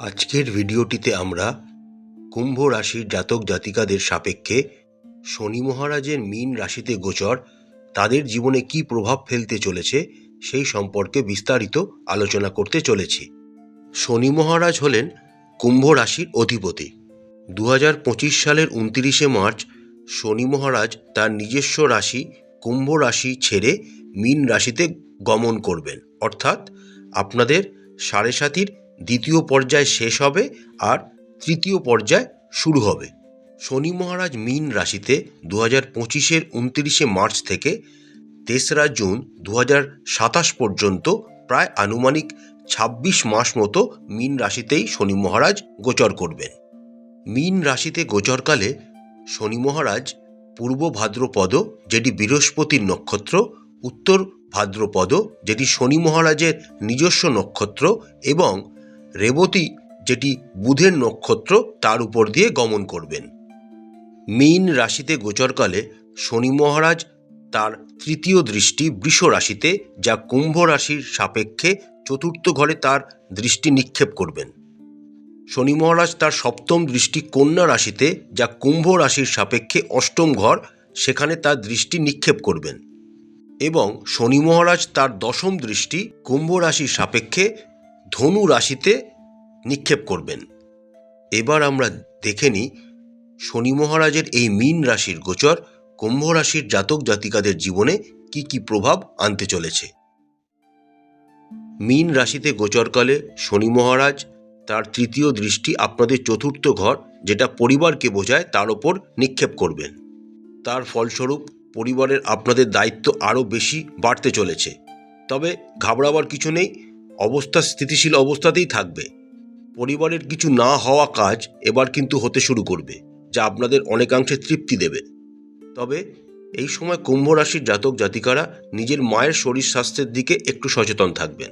আজকের ভিডিওটিতে আমরা কুম্ভ রাশির জাতক জাতিকাদের সাপেক্ষে শনি মহারাজের মীন রাশিতে গোচর, তাদের জীবনে কী প্রভাব ফেলতে চলেছে সেই সম্পর্কে বিস্তারিত আলোচনা করতে চলেছি। শনি মহারাজ হলেন কুম্ভ রাশির অধিপতি। দু সালের উনতিরিশে মার্চ শনি মহারাজ তার নিজস্ব রাশি কুম্ভ রাশি ছেড়ে মীন রাশিতে গমন করবেন। অর্থাৎ আপনাদের সাড়ে সাতির দ্বিতীয় পর্যায় শেষ হবে আর তৃতীয় পর্যায় শুরু হবে। শনি মহারাজ মীন রাশিতে দু হাজার পঁচিশের উনত্রিশে মার্চ থেকে তেসরা জুন দু হাজার সাতাশ পর্যন্ত প্রায় আনুমানিক ছাব্বিশ মাস মতো মীন রাশিতেই শনি মহারাজ গোচর করবেন। মীন রাশিতে গোচরকালে শনি মহারাজ পূর্ব ভাদ্রপদ, যেটি বৃহস্পতির নক্ষত্র, উত্তর ভাদ্রপদ, যেটি শনি মহারাজের নিজস্ব নক্ষত্র এবং রেবতী, যেটি বুধের নক্ষত্র, তার উপর দিয়ে গমন করবেন। মীন রাশিতে গোচরকালে শনি মহারাজ তার তৃতীয় দৃষ্টি বৃষ রাশিতে, যা কুম্ভ রাশির সাপেক্ষে চতুর্থ ঘরে তার দৃষ্টি নিক্ষেপ করবেন। শনি মহারাজ তার সপ্তম দৃষ্টি কন্যা রাশিতে, যা কুম্ভ রাশির সাপেক্ষে অষ্টম ঘর, সেখানে তার দৃষ্টি নিক্ষেপ করবেন। এবং শনি মহারাজ তার দশম দৃষ্টি কুম্ভ রাশির সাপেক্ষে ধনু রাশিতে নিক্ষেপ করবেন। এবার আমরা দেখে নিই শনি মহারাজের এই মীন রাশির গোচর কুম্ভ রাশির জাতক জাতিকাদের জীবনে কি কি প্রভাব আনতে চলেছে। মীন রাশিতে গোচরকালে শনি মহারাজ তার তৃতীয় দৃষ্টি আপনাদের চতুর্থ ঘর যেটা পরিবারকে বোঝায় তার ওপর নিক্ষেপ করবেন। তার ফলস্বরূপ পরিবারের আপনাদের দায়িত্ব আরও বেশি বাড়তে চলেছে। তবে ঘাবড়াবার কিছু নেই অবস্থা স্থিতিশীল অবস্থাতেই থাকবে। পরিবারের কিছু না হওয়া কাজ এবার কিন্তু হতে শুরু করবে, যা আপনাদের অনেকাংশে তৃপ্তি দেবে। তবে এই সময় কুম্ভ রাশির জাতক জাতিকারা নিজের মায়ের শরীর স্বাস্থ্যের দিকে একটু সচেতন থাকবেন।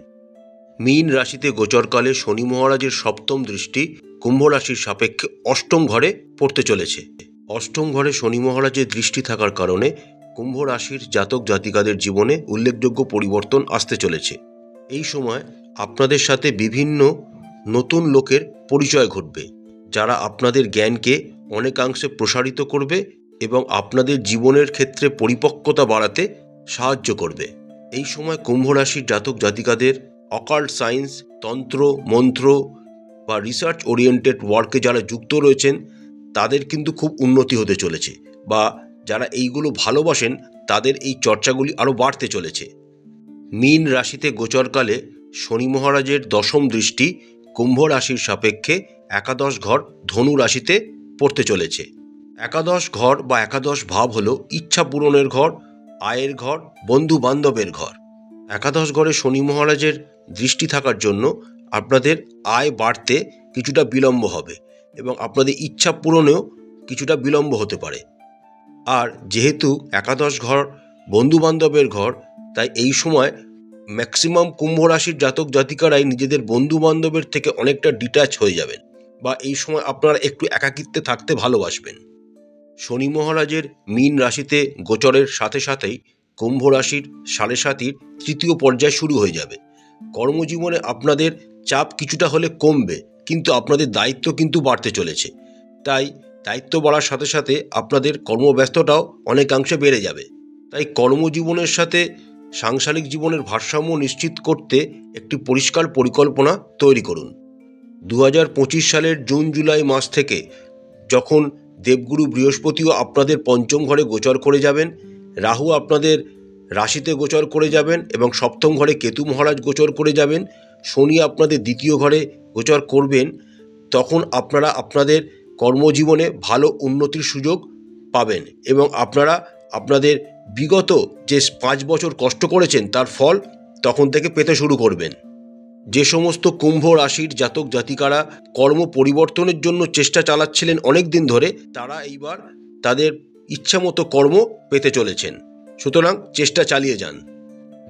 মীন রাশিতে গোচরকালে শনি মহারাজের সপ্তম দৃষ্টি কুম্ভ রাশির সাপেক্ষে অষ্টম ঘরে পড়তে চলেছে। অষ্টম ঘরে শনি মহারাজের দৃষ্টি থাকার কারণে কুম্ভ রাশির জাতক জাতিকাদের জীবনে উল্লেখযোগ্য পরিবর্তন আসতে চলেছে। এই সময় আপনাদের সাথে বিভিন্ন নতুন লোকের পরিচয় ঘটবে, যারা আপনাদের জ্ঞানকে অনেকাংশে প্রসারিত করবে এবং আপনাদের জীবনের ক্ষেত্রে পরিপক্কতা বাড়াতে সাহায্য করবে। এই সময় কুম্ভ রাশির জাতক জাতিকাদের অকাল্ট সায়েন্স তন্ত্র, মন্ত্র বা রিসার্চ ওরিয়েন্টেড ওয়ার্কে যারা যুক্ত রয়েছেন, তাদের কিন্তু খুব উন্নতি হতে চলেছে বা যারা এইগুলো ভালোবাসেন, তাদের এই চর্চাগুলি আরও বাড়তে চলেছে। মীন রাশিতে গোচরকালে শনি মহারাজের দশম দৃষ্টি কুম্ভ রাশির সাপেক্ষে একাদশ ঘর ধনু রাশিতে পড়তে চলেছে। একাদশ ঘর বা একাদশ ভাব হলো ইচ্ছা পূরণের ঘর, আয়ের ঘর বন্ধু বান্ধবের ঘর। একাদশ ঘরে শনি মহারাজের দৃষ্টি থাকার জন্য আপনাদের আয় বাড়তে কিছুটা বিলম্ব হবে এবং আপনাদের ইচ্ছা পূরণেও কিছুটা বিলম্ব হতে পারে। আর যেহেতু একাদশ ঘর বন্ধু বান্ধবের ঘর তাই এই সময় ম্যাক্সিমাম কুম্ভ রাশির জাতক জাতিকারাই নিজেদের বন্ধু বান্ধবের থেকে অনেকটা ডিট্যাচ হয়ে যাবেন বা এই সময় আপনারা একটু একাকিত্বে থাকতে ভালোবাসবেন। শনি মহারাজের মীন রাশিতে গোচরের সাথে সাথেই কুম্ভ রাশির সাড়ে সাতির তৃতীয় পর্যায় শুরু হয়ে যাবে। কর্মজীবনে আপনাদের চাপ কিছুটা হলে কমবে, কিন্তু আপনাদের দায়িত্ব কিন্তু বাড়তে চলেছে। তাই দায়িত্ব বাড়ার সাথে সাথে আপনাদের কর্মব্যস্ততাও অনেকাংশে বেড়ে যাবে। তাই কর্মজীবনের সাথে সাংসারিক জীবনের ভারসাম্য নিশ্চিত করতে একটি পরিষ্কার পরিকল্পনা তৈরি করুন। দু হাজার পঁচিশ সালের জুন, জুলাই মাস থেকে যখন দেবগুরু বৃহস্পতিও আপনাদের পঞ্চম ঘরে গোচর করে যাবেন, রাহু আপনাদের রাশিতে গোচর করে যাবেন এবং সপ্তম ঘরে কেতু মহারাজ গোচর করে যাবেন, শনি আপনাদের দ্বিতীয় ঘরে গোচর করবেন, তখন আপনারা আপনাদের কর্মজীবনে ভালো উন্নতির সুযোগ পাবেন এবং আপনারা আপনাদের বিগত যে পাঁচ বছর কষ্ট করেছেন, তার ফল তখন থেকে পেতে শুরু করবেন। যে সমস্ত কুম্ভ রাশির জাতক জাতিকারা কর্ম পরিবর্তনের জন্য চেষ্টা চালাচ্ছিলেন অনেক দিন ধরে, তারা এইবার তাদের ইচ্ছামতো কর্ম পেতে চলেছেন। সুতরাং চেষ্টা চালিয়ে যান।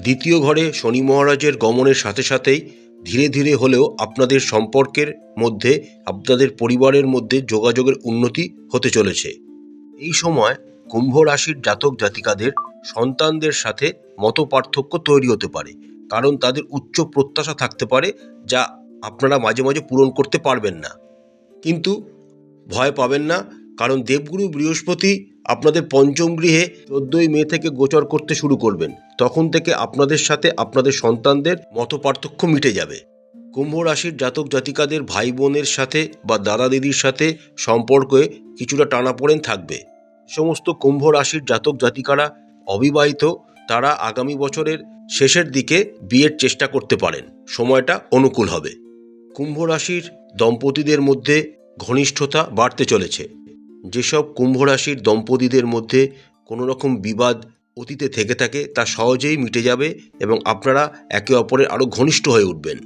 দ্বিতীয় ঘরে শনি মহারাজের গমনের সাথে সাথেই ধীরে ধীরে হলেও আপনাদের সম্পর্কের মধ্যে, আপনাদের পরিবারের মধ্যে যোগাযোগের উন্নতি হতে চলেছে। এই সময় কুম্ভ রাশির জাতক জাতিকাদের সন্তানদের সাথে মতপার্থক্য তৈরি হতে পারে। কারণ তাদের উচ্চ প্রত্যাশা থাকতে পারে, যা আপনারা মাঝে মাঝে পূরণ করতে পারবেন না। কিন্তু ভয় পাবেন না, কারণ দেবগুরু বৃহস্পতি আপনাদের পঞ্চম গৃহে চোদ্দই মে থেকে গোচর করতে শুরু করবেন। তখন থেকে আপনাদের সাথে আপনাদের সন্তানদের মত পার্থক্য মিটে যাবে। কুম্ভ রাশির জাতক জাতিকাদের ভাই বোনের সাথে বা দাদা দিদির সাথে সম্পর্কে কিছুটা টানাপোড়েন থাকবে। সমস্ত কুম্ভ রাশির জাতক জাতিকারা অবিবাহিত, তারা আগামী বছরের শেষের দিকে বিয়ের চেষ্টা করতে পারেন। সময়টা অনুকূল হবে। কুম্ভ রাশির দম্পতিদের মধ্যে ঘনিষ্ঠতা বাড়তে চলেছে। যেসব কুম্ভ রাশির দম্পতিদের মধ্যে কোনো রকম বিবাদ অতীতে থেকে থাকে, তা সহজেই মিটে যাবে এবং আপনারা একে অপরের আরও ঘনিষ্ঠ হয়ে উঠবেন।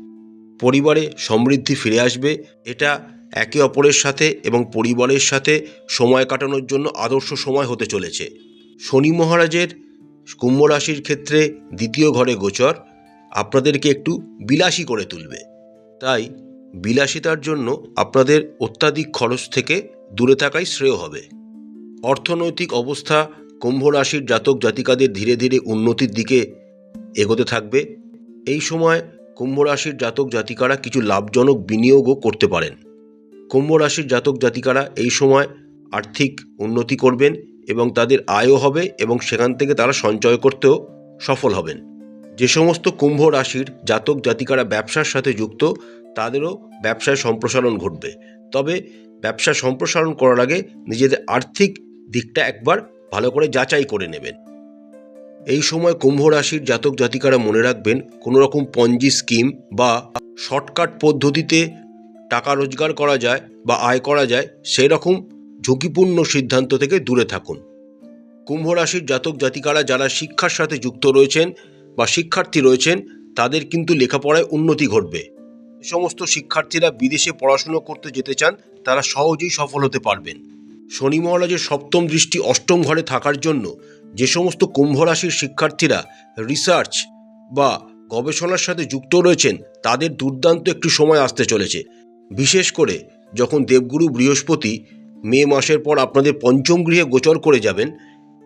পরিবারে সমৃদ্ধি ফিরে আসবে। এটা একে অপরের সাথে এবং পরিবারের সাথে সময় কাটানোর জন্য আদর্শ সময় হতে চলেছে। শনি মহারাজের কুম্ভ রাশির ক্ষেত্রে দ্বিতীয় ঘরে গোচর আপনাদেরকে একটু বিলাসী করে তুলবে। তাই বিলাসিতার জন্য আপনাদের অত্যাধিক খরচ থেকে দূরে থাকাই শ্রেয় হবে। অর্থনৈতিক অবস্থা কুম্ভ রাশির জাতক জাতিকাদের ধীরে ধীরে উন্নতির দিকে এগোতে থাকবে। এই সময় কুম্ভ রাশির জাতক জাতিকারা কিছু লাভজনক বিনিয়োগও করতে পারেন। কুম্ভ রাশির জাতক জাতিকারা এই সময় আর্থিক উন্নতি করবেন এবং তাদের আয়ও হবে এবং সেখান থেকে তারা সঞ্চয় করতেও সফল হবেন। যে সমস্ত কুম্ভ রাশির জাতক জাতিকারা ব্যবসার সাথে যুক্ত, তাদেরও ব্যবসায় সম্প্রসারণ ঘটবে। তবে ব্যবসা সম্প্রসারণ করার আগে নিজেদের আর্থিক দিকটা একবার ভালো করে যাচাই করে নেবেন। এই সময় কুম্ভ রাশির জাতক জাতিকারা মনে রাখবেন কোনো রকম পঞ্জি স্কিম বা শর্টকাট পদ্ধতিতে টাকা রোজগার করা যায় বা আয় করা যায়, সেই রকম ঝুঁকিপূর্ণ সিদ্ধান্ত থেকে দূরে থাকুন। কুম্ভ রাশির জাতক জাতিকারা যারা শিক্ষার সাথে যুক্ত রয়েছেন বা শিক্ষার্থী রয়েছেন, তাদের কিন্তু লেখাপড়ায় উন্নতি ঘটবে। সমস্ত শিক্ষার্থীরা বিদেশে পড়াশুনো করতে যেতে চান, তারা সহজেই সফল হতে পারবেন। শনি মহারাজের সপ্তম দৃষ্টি অষ্টম ঘরে থাকার জন্য যে সমস্ত কুম্ভ রাশির শিক্ষার্থীরা রিসার্চ বা গবেষণার সাথে যুক্ত রয়েছেন, তাদের দুর্দান্ত একটি সময় আসতে চলেছে। বিশেষ করে যখন দেবগুরু বৃহস্পতি মে মাসের পর আপনাদের পঞ্চম গৃহে গোচর করে যাবেন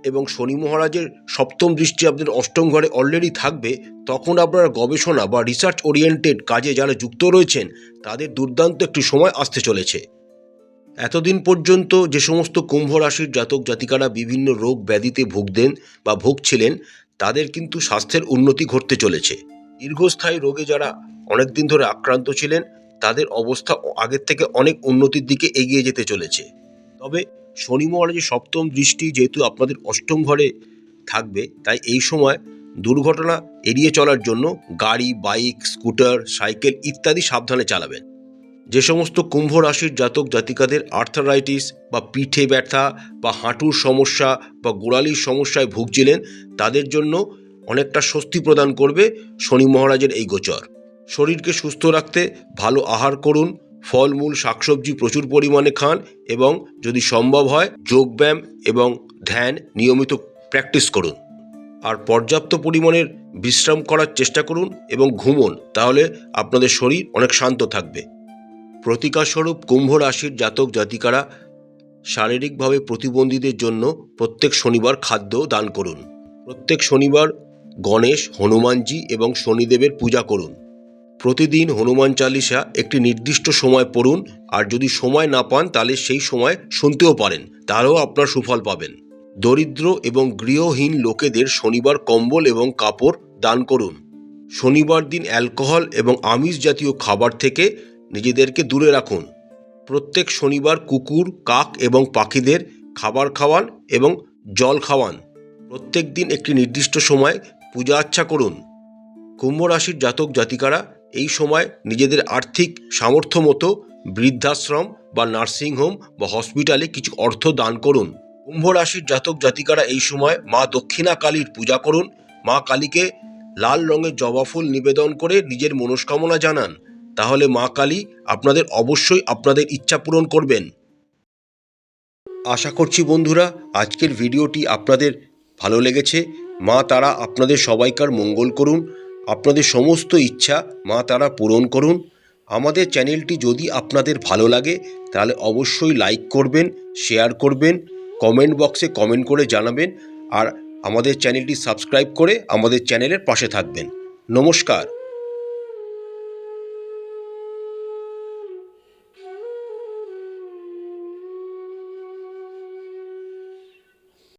এবং শনি মহারাজের সপ্তম দৃষ্টি আপনাদের অষ্টম ঘরে অলরেডি থাকবে, তখন আপনারা গবেষণা বা রিসার্চ ওরিয়েন্টেড কাজে যারা যুক্ত রয়েছেন, তাদের দুর্দান্ত একটি সময় আসতে চলেছে। এতদিন পর্যন্ত যে সমস্ত কুম্ভ রাশির জাতক জাতিকারা বিভিন্ন রোগ ব্যাধিতে ভুগতেন বা ভুগছিলেন, তাদের কিন্তু স্বাস্থ্যের উন্নতি ঘটতে চলেছে। দীর্ঘস্থায়ী রোগে যারা অনেকদিন ধরে আক্রান্ত ছিলেন তাদের অবস্থা আগের থেকে অনেক উন্নতির দিকে এগিয়ে যেতে চলেছে। তবে শনি মহারাজের সপ্তম দৃষ্টি যেহেতু আপনাদের অষ্টম ঘরে থাকবে, তাই এই সময় দুর্ঘটনা এড়িয়ে চলার জন্য গাড়ি, বাইক, স্কুটার, সাইকেল ইত্যাদি সাবধানে চালাবেন। যে সমস্ত কুম্ভ রাশির জাতক জাতিকাদের আর্থারাইটিস বা পিঠে ব্যথা বা হাঁটুর সমস্যা বা গোড়ালির সমস্যায় ভুগছিলেন, তাদের জন্য অনেকটা স্বস্তি প্রদান করবে শনি মহারাজের এই গোচর। শরীরকে সুস্থ রাখতে ভালো আহার করুন, ফলমূল, শাকসবজি প্রচুর পরিমাণে খান এবং যদি সম্ভব হয় যোগব্যায়াম এবং ধ্যান নিয়মিত প্র্যাকটিস করুন। আর পর্যাপ্ত পরিমাণের বিশ্রাম করার চেষ্টা করুন এবং ঘুমন, তাহলে আপনাদের শরীর অনেক শান্ত থাকবে। প্রতিকারস্বরূপ কুম্ভ রাশির জাতক জাতিকারা শারীরিকভাবে প্রতিবন্ধীদের জন্য প্রত্যেক শনিবার খাদ্য দান করুন। প্রত্যেক শনিবার গণেশ, হনুমানজি এবং শনিদেবের পূজা করুন। প্রতিদিন হনুমান চালিসা একটি নির্দিষ্ট সময় পড়ুন, আর যদি সময় না পান তাহলে সেই সময় শুনতেও পারেন, তারও আপনার সুফল পাবেন। দরিদ্র এবং গৃহহীন লোকেদের শনিবার কম্বল এবং কাপড় দান করুন। শনিবার দিন অ্যালকোহল এবং আমিষ জাতীয় খাবার থেকে নিজেদেরকে দূরে রাখুন। প্রত্যেক শনিবার কুকুর, কাক এবং পাখিদের খাবার খাওয়ান এবং জল খাওয়ান। প্রত্যেক দিন একটি নির্দিষ্ট সময় পূজা আচ্ছা করুন। কুম্ভ রাশির জাতক জাতিকারা এই সময় নিজেদের আর্থিক সামর্থ্য মতো বৃদ্ধাশ্রম বা নার্সিংহোম বা হসপিটালে কিছু অর্থ দান করুন। কুম্ভ রাশির জাতক জাতিকারা এই সময় মা দক্ষিণা কালীর পূজা করুন। মা কালীকে লাল রঙের জবা ফুল নিবেদন করে নিজের মনস্কামনা জানান। তাহলে মা কালী আপনাদের অবশ্যই আপনাদের ইচ্ছা পূরণ করবেন। আশা করছি বন্ধুরা, আজকের ভিডিওটি আপনাদের ভালো লেগেছে। মা তারা আপনাদের সবাইকার মঙ্গল করুন। আপনাদের সমস্ত ইচ্ছা মা তারা পূরণ করুন। আমাদের চ্যানেলটি যদি আপনাদের ভালো লাগে, তাহলে অবশ্যই লাইক করবেন, শেয়ার করবেন, কমেন্ট বক্সে কমেন্ট করে জানাবেন, আর আমাদের চ্যানেলটি সাবস্ক্রাইব করে আমাদের চ্যানেলের পাশে থাকবেন। নমস্কার।